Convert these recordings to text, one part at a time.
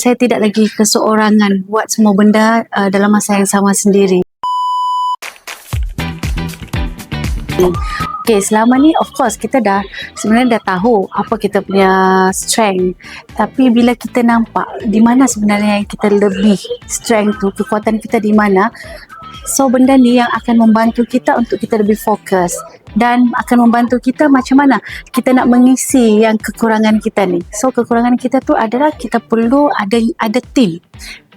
saya tidak lagi keseorangan buat semua benda uh, dalam masa yang sama sendiri. Okay, selama ni of course kita dah sebenarnya dah tahu apa kita punya strength. Tapi bila kita nampak di mana sebenarnya yang kita lebih strength tu, kekuatan kita di mana, so benda ni yang akan membantu kita untuk kita lebih fokus dan akan membantu kita macam mana kita nak mengisi yang kekurangan kita ni. So kekurangan kita tu adalah kita perlu ada ada team.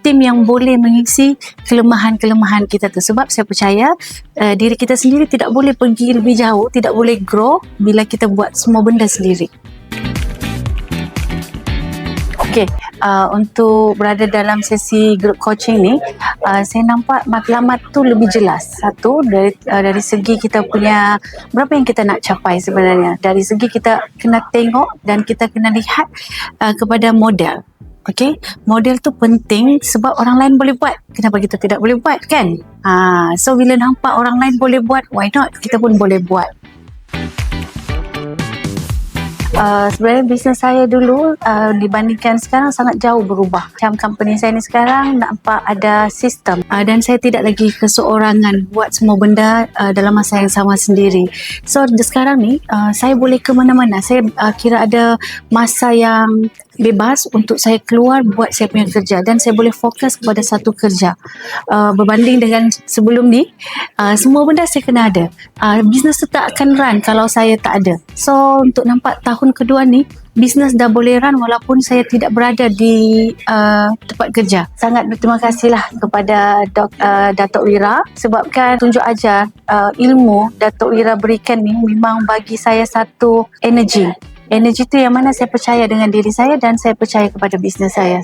Tim yang boleh mengisi kelemahan-kelemahan kita tu. Sebab saya percaya uh, diri kita sendiri tidak boleh pergi lebih jauh tidak boleh grow bila kita buat semua benda sendiri Okey, uh, untuk berada dalam sesi group coaching ni, uh, saya nampak matlamat tu lebih jelas. Satu, dari uh, dari segi kita punya berapa yang kita nak capai sebenarnya. Dari segi kita kena tengok dan kita kena lihat uh, kepada model. Okay, model tu penting sebab orang lain boleh buat. Kenapa kita tidak boleh buat kan? Ha, so bila nampak orang lain boleh buat, why not? Kita pun boleh buat. Uh, sebenarnya bisnes saya dulu uh, dibandingkan sekarang sangat jauh berubah. Macam company saya ni sekarang nampak ada sistem uh, dan saya tidak lagi keseorangan buat semua benda uh, dalam masa yang sama sendiri. So sekarang ni uh, saya boleh ke mana-mana. Saya uh, kira ada masa yang bebas untuk saya keluar buat saya punya kerja. Dan saya boleh fokus kepada satu kerja. Uh, berbanding dengan sebelum ni uh, semua benda saya kena ada. Uh, bisnes tu tak akan run kalau saya tak ada. So untuk nampak tahun kedua ni bisnes dah boleh run walaupun saya tidak berada di uh, tempat kerja. Sangat berterima kasihlah kepada Dok, uh, Datuk Wira sebabkan tunjuk ajar uh, ilmu Datuk Wira berikan ni memang bagi saya satu energi energi tu yang mana saya percaya dengan diri saya dan saya percaya kepada bisnes saya.